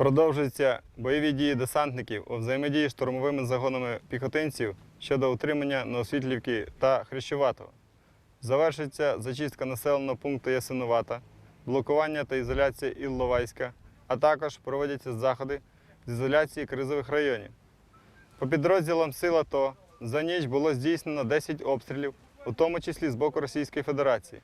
Продовжуються бойові дії десантників у взаємодії з штурмовими загонами піхотинців щодо утримання Новосвітлівки та Хрещуватого. Завершується зачистка населеного пункту Ясинувата, блокування та ізоляція Ілловайська, а також проводяться заходи з ізоляції кризових районів. По підрозділам сил АТО за ніч було здійснено 10 обстрілів, у тому числі з боку Російської Федерації.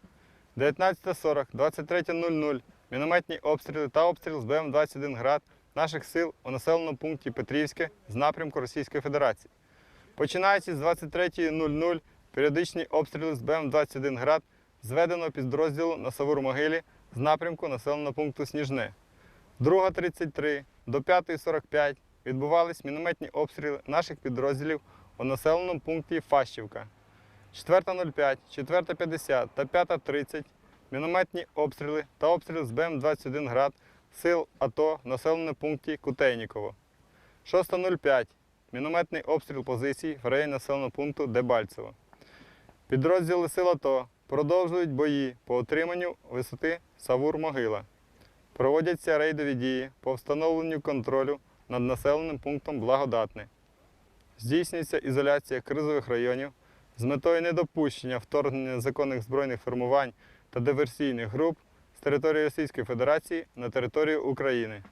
19.40, 23.00 мінометні обстріли та обстріл з БМ-21 «Град» наших сил у населеному пункті Петрівське з напрямку Російської Федерації. Починаючи з 23.00 періодичні обстріли з БМ-21 «Град» зведеного підрозділу на Савур-Могилі з напрямку населеного пункту Сніжне. 2.33 до 5.45 відбувались мінометні обстріли наших підрозділів у населеному пункті Фащівка. 4.05, 4.50 та 5.30 мінометні обстріли та обстріл з БМ-21 «Град» сил АТО в населеному пункті Кутейніково. 6.05 мінометний обстріл позицій в районі населеного пункту Дебальцево. Підрозділи сил АТО продовжують бої по отриманню висоти Савур-Могила. Проводяться рейдові дії по встановленню контролю над населеним пунктом Благодатне. Здійснюється ізоляція кризових районів з метою недопущення вторгнення незаконних збройних формувань та диверсійних груп з території Російської Федерації на територію України.